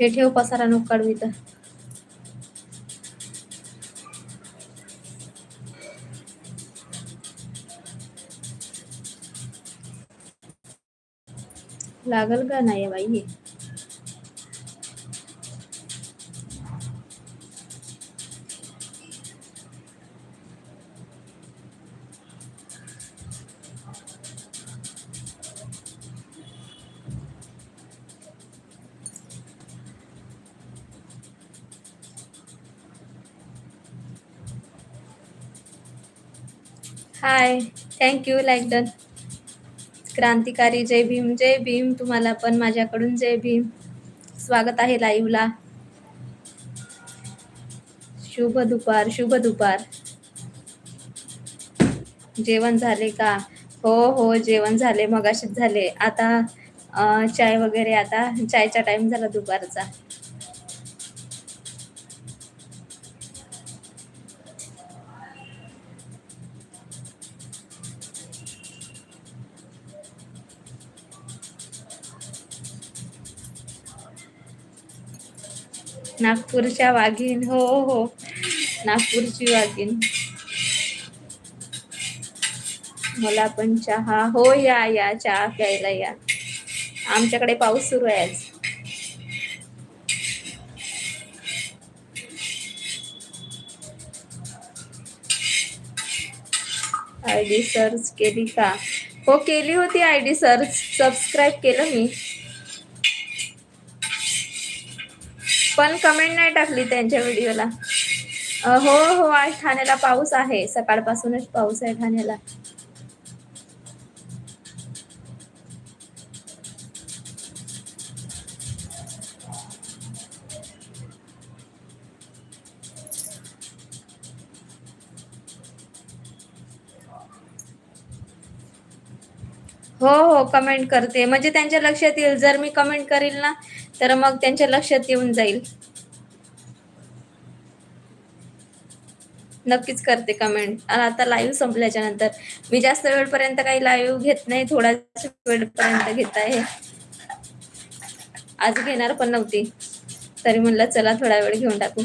हे ठेव पसारा नको काढू इथं. लागल का नाही बाई? हाय थँक्यू लाईक डन क्रांतिकारी जय भीम जय भीम तुम्हाला पण माझ्याकडून जय भीम. स्वागत आहे लाईव्हला शुभ दुपार शुभ दुपार. जेवण झाले का? हो हो जेवण झाले मगाशीच झाले. आता चाय वगैरे आता चायचा टाइम झाला दुपारचा. नागपूरच्या वाघीण हो हो. नागपूरची वाघीण. मला पण चहा. हो या या चहा प्यायला या. आमच्याकडे पाऊस सुरू आहे आज. आय डी सर्च केली का? हो केली होती आय डी सर्च. सबस्क्राईब केलं मी. पण कमेंट नाही टाकली त्यांच्या व्हिडिओला हो हो आज ठाण्याला पाऊस आहे. सकाळपासूनच पाऊस आहे ठाण्याला. हो हो कमेंट करते. म्हणजे त्यांच्या लक्षात येईल. जर मी कमेंट करील ना तर मग त्यांच्या लक्षात येऊन जाईल. नक्कीच करते कमेंट आणि आता लाईव्ह संपल्याच्या नंतर. मी जास्त वेळपर्यंत काही लाईव्ह घेत नाही थोडाच वेळपर्यंत घेत आहे. आज घेणार पण नव्हती. तरी म्हणलं चला थोडा वेळ घेऊन टाकू.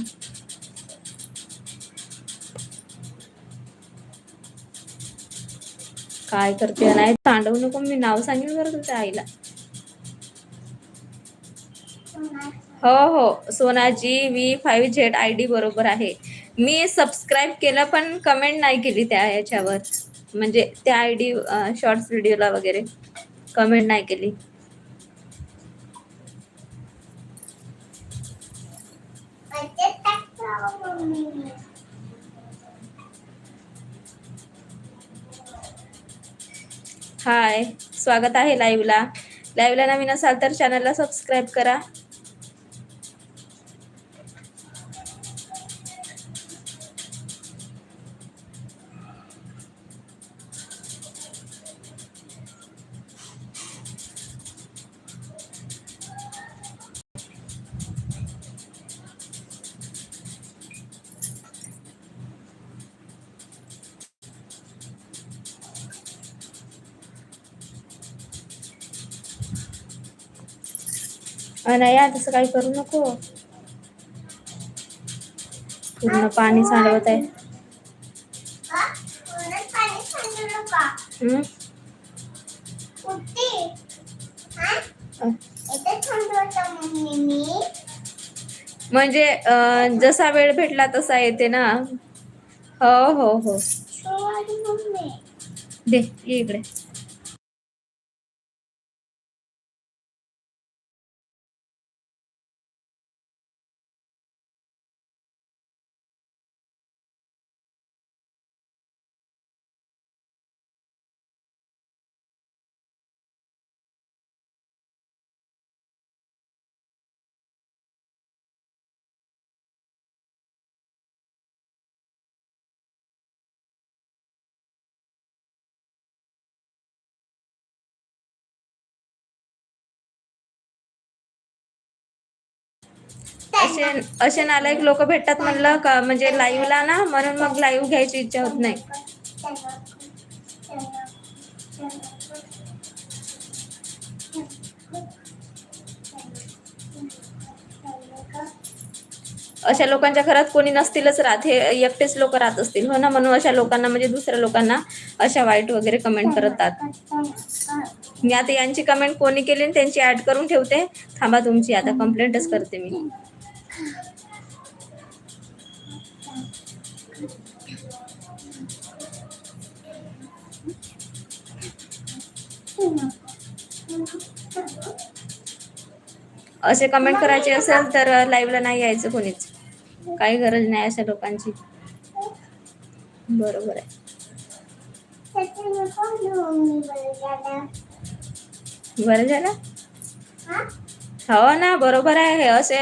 काय करते नाही तांडवू नको मी नाव सांगेल बरं तुझ्या आईला. हो हो. Sonaji V five Z I D बरोबर आहे. मी सबस्क्राईब केलं पण कमेंट नाही केली त्या याच्यावर. म्हणजे त्या आय डी शॉर्ट्स व्हिडिओला वगैरे कमेंट नाही केली. हाय स्वागत आहे लाईव्हला लाईव्हला नवीन असाल तर चॅनलला सबस्क्राईब करा. अनया तसं काही करू नको. पूर्ण पाणी सांडवत आहे. म्हणजे जसा वेळ भेटला तसा येते ना? हो हो हो. दे ये इकडे. असे असे नालायक लोक भेटतात म्हणलं का म्हणजे लाईव्हला ना म्हणून मग लाईव्ह घ्यायची इच्छा होत नाही. अशा लोकांच्या घरात कोणी नसतीलच राहत हे एकटेच लोक राहत असतील. हो ना म्हणून अशा लोकांना म्हणजे दुसऱ्या लोकांना अशा वाईट वगैरे कमेंट करतात. मी आता यांची कमेंट कोणी केली आणि त्यांची ऍड करून ठेवते. थांबा तुमची आता कंप्लेंटच करते मी. असे कमेंट करायचे असेल तर लाईव्हला नाही यायचं कोणीच. काही गरज नाही अशा लोकांची. बरोबर आहे. बरं झालं? हो ना बरोबर आहे. हे असे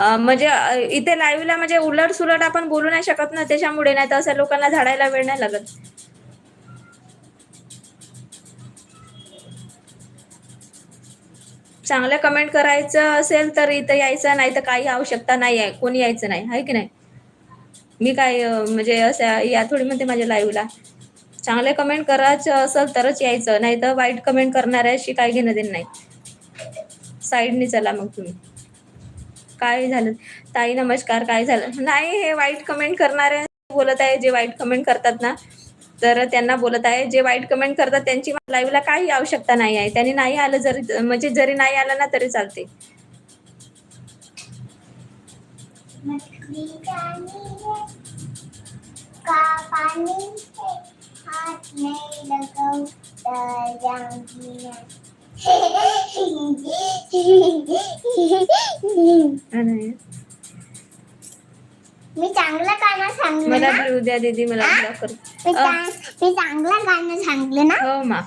म्हणजे इथे लाईव्हला म्हणजे उलट सुलट आपण बोलू नाही शकत ना त्याच्यामुळे नाही तर असं लोकांना झाडायला वेळ नाही लागत. चांगलं कमेंट करायचं असेल तर इथं यायचं नाही तर काही आवश्यकता नाही आहे. कोणी यायचं नाही आहे की नाही? मी काय म्हणजे असं या थोडी म्हणते माझ्या लाईव्हला. चांगले कमेंट करायचं असेल तरच यायचं नाही तर वाईट कमेंट करणाऱ्याशी काय घेणं देणं नाही. साईडने चला मग तुम्ही. काय झालं? ताई नमस्कार काय झालं? नाही हे वाईट कमेंट करणारे बोलत आहे जे वाईट कमेंट करतात ना तर त्यांना बोलत आहे जे वाईट कमेंट करतात त्यांची लाईव्हला काही आवश्यकता नाही आहे. त्यांनी नाही आलं जरी म्हणजे जरी नाही आलं ना तरी चालते. का में चांगलं गाणं सांगलं मला ना? ब्लू द्या दीदी मला ब्लॉक कर. मी चांग- मी चांगलं गाणं सांगलं ना? हो मा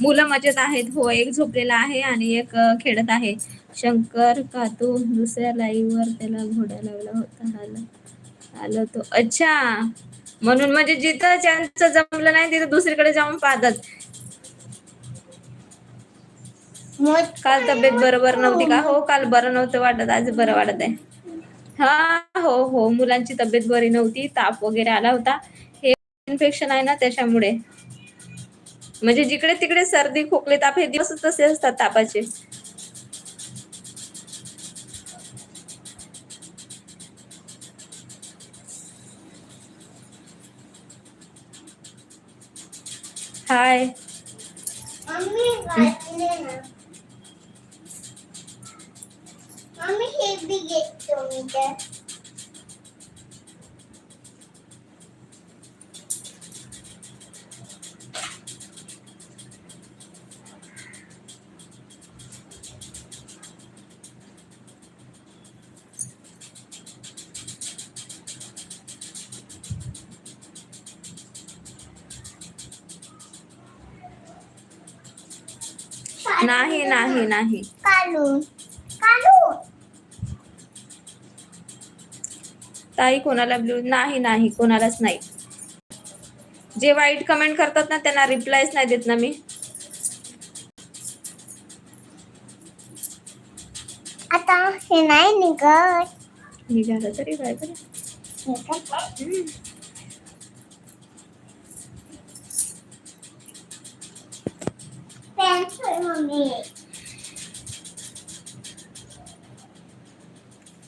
मुलं मजेत आहेत. हो एक झोपलेला आहे आणि एक अ, खेळत आहे. शंकर कातू दुसऱ्या लाईव्ह वर त्याला घोड्या लावला होता. आला आलो तो. अच्छा! म्हणून म्हणजे जिथं ज्यांचं जमलं नाही तिथं दुसरीकडे जाऊन पाहतात. काल तब्येत बरोबर नव्हती का? हो काल बरं नव्हतं वाटत आज बरं वाटत आहे हा हो हो मुलांची तब्येत बरी नव्हती ताप वगैरे आला होता. हे इन्फेक्शन आहे ना त्याच्यामुळे. म्हणजे जिकडे तिकडे सर्दी खोकले ताप हे दिवस तसे असतात तापाचे. हाय मम्मी वाचले ना नाही नाही नाही. ताई कोणाला ब्लू नाही नाही कोणालाच नाही. जे वाईट कमेंट करतात ना त्यांना रिप्लायच नाही देत ना मी. आता हे नाही निघत. निघालं तरी काय निघत आहे. पेन्सिल मम्मी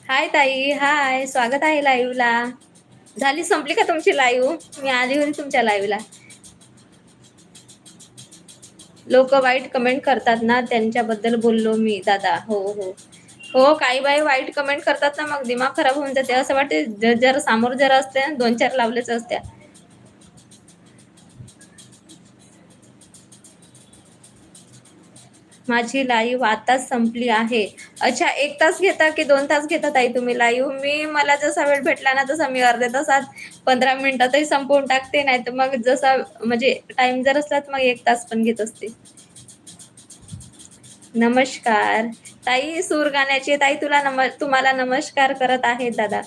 हाय ताई. हाय स्वागत आहे लाईव्हला झाली संपली का तुमची लाईव्ह मी आली होती तुमच्या लाईव्हला लोक वाईट कमेंट करतात ना त्यांच्याबद्दल बोललो मी दादा. हो हो. हो काही बाई वाईट कमेंट करतात ना मग दिमाग खराब होऊन जाते. असं वाटते ज- जर समोर जरा असते दोन चार लावलेच असत्या. माझी लाईव्ह आताच संपली आहे. अच्छा एक तास घेता की दोन तास घेता ताई तुम्ही लाईव्ह मी मला जसा वेळ भेटला ना तसा मी अर्ध्या तासात पंधरा मिनिटातही संपवून टाकते नाही तर मग जसा म्हणजे टाइम जर असला तर मग एक तास पण घेत असते. नमस्कार. ताई सूर गाण्याची ताई तुला नम तुम्हाला नमस्कार करत आहे दादा.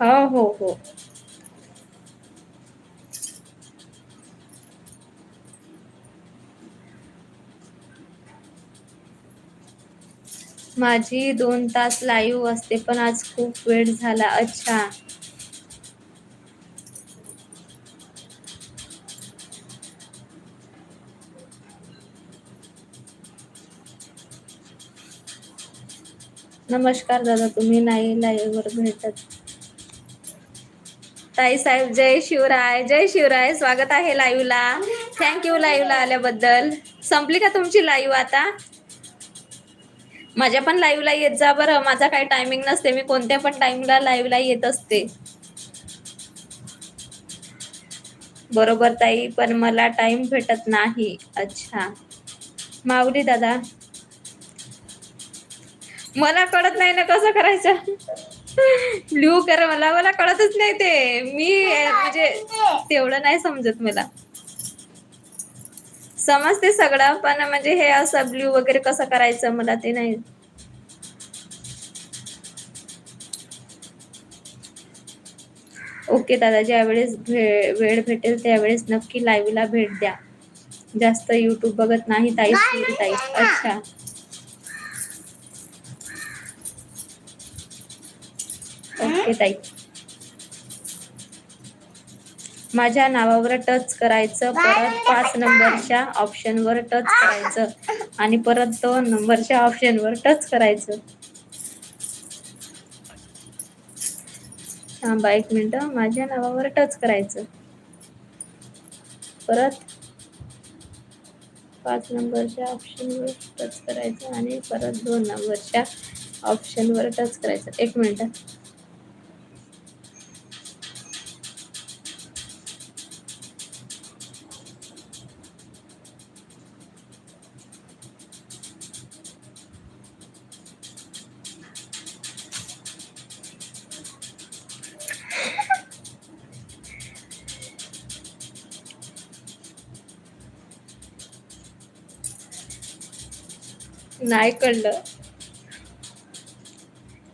हो हो हो. माझी दोन तास लाईव्ह असते पण आज खूप वेळ झाला. अच्छा. नमस्कार दादा तुम्ही नाही लाईव्हवर भेटत. ताई साहेब जय शिवराय जय शिवराय. स्वागत आहे लाईव्हला. थँक्यू लाईव्हला आल्याबद्दल. संपली का तुमची लाईव्ह आता? माझ्या पण लाईव्हला येत जा बरं. माझा काही टायमिंग नसते. मी कोणत्या पण टाइमला लाईव्हला येत असते. बरोबर ताई पण मला टाइम भेटत नाही. अच्छा. माऊली दादा. मला कळत नाही ना कसं करायचं. ब्ल्यू कर मला मला कळतच नाही ते. मी म्हणजे तेवढं नाही समजत मला. समजते सगळं पण म्हणजे हे असं ब्ल्यू वगैरे कसं करायचं मला ते नाही. ओके दादा ज्यावेळेस भे वेळ भेटेल त्यावेळेस नक्की लाईव्हला भेट द्या. जास्त युट्यूब बघत नाही ताई ताई. अच्छा. ओके ताई. माझ्या नावावर टच करायचं परत पाच नंबरच्या ऑप्शनवर टच करायचं आणि परत दोन नंबरच्या ऑप्शनवर टच करायचं. थांबा एक मिनिट माझ्या नावावर टच करायचं. परत पाच नंबरच्या ऑप्शनवर टच करायचं आणि परत दोन नंबरच्या ऑप्शनवर टच करायचं. एक मिनिट. नाही कळलं.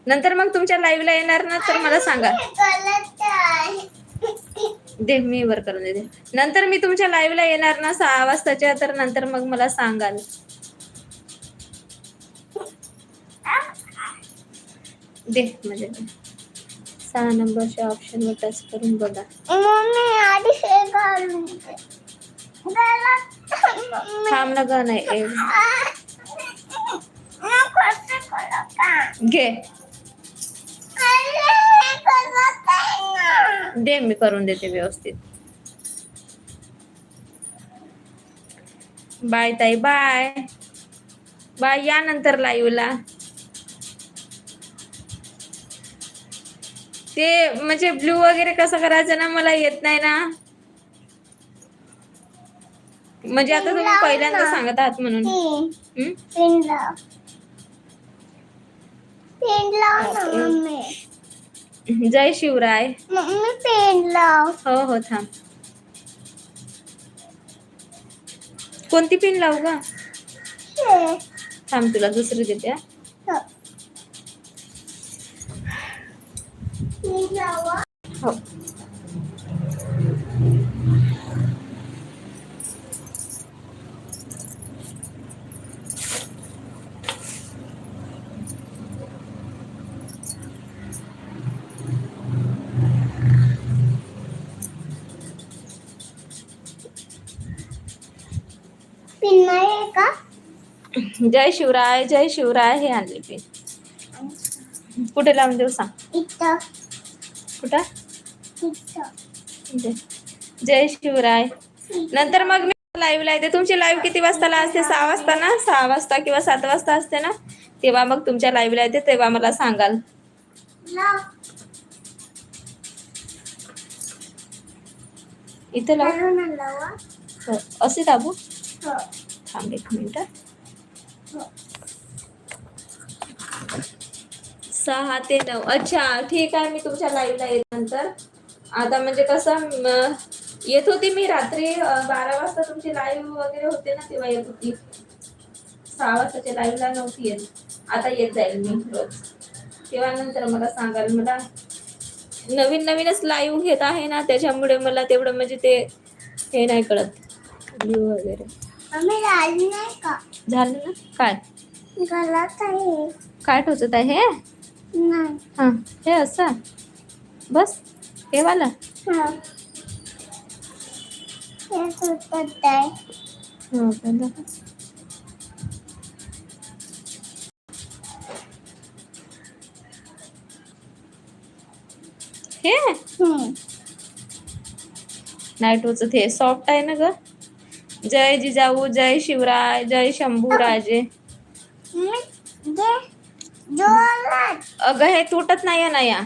नंतर मग तुमच्या लाईव्हला येणार ना तर मला सांगा. दे मी वर करून देते. नंतर मी तुमच्या लाईव्हला येणार ना सहा वाजताच्या तर नंतर मग मला सांगाल. दे म्हणजे सहा नंबरच्या ऑप्शनवर टच करून बघा. थांब ना ग नाही घे. दे मी करून देते व्यवस्थित. बाय ताई बाय. बाय या नंतर लाईव्हला ते म्हणजे ब्लू वगैरे कसं करायचं ना मला येत नाही ना. म्हणजे आता तुम्ही पहिल्यांदा सांगत आहात म्हणून. पिन लाव ना मम्मी जय शिवराय मम्मी पेन लाव हो हो थांब कोणती पिन लावू ग हे. थांब तुला दुसरी देते हा. हो. लावा. हो पिन नाही आहे का जय शिवराय जय शिवराय हे आणले पिन कुठे लावून देऊ सांग? कुठं. जय शिवराय. नंतर मग मी लाईव्हला येते. तुमची लाईव्ह किती वाजताला असते? सहा वाजता ना? सहा वाजता किंवा सात वाजता असते ना? तेव्हा मग तुमच्या लाईव्हला येते. तेव्हा मला सांगाल. इथे लाव. हो. असे दाबू. हो. थांब एक मिनिट. सहा ते नऊ. अच्छा ठीक आहे मी तुमच्या लाईव्हला येत नंतर आता म्हणजे कसं येत होती मी रात्री बारा वाजता तुमची लाईव्ह वगैरे होते ना तेव्हा येत होती. सहा वाजताच्या लाईव्हला नव्हती येत. आता येत जाईल मी रोज. तेव्हा नंतर मला सांगाल मला नवीन नवीनच लाईव्ह घेत आहे ना त्याच्यामुळे मला तेवढं म्हणजे ते हे नाही कळत. व्ह्यू वगैरे. झालं ना? काय? काय टोचत आहे हे? हा हे असं? बस हे वाला? हा. हे हो. हे. नाही टोचत हे. सॉफ्ट आहे ना ग? जय जिजाऊ जय शिवराय जय शंभूराजे अगं हे तुटत नाही ना या?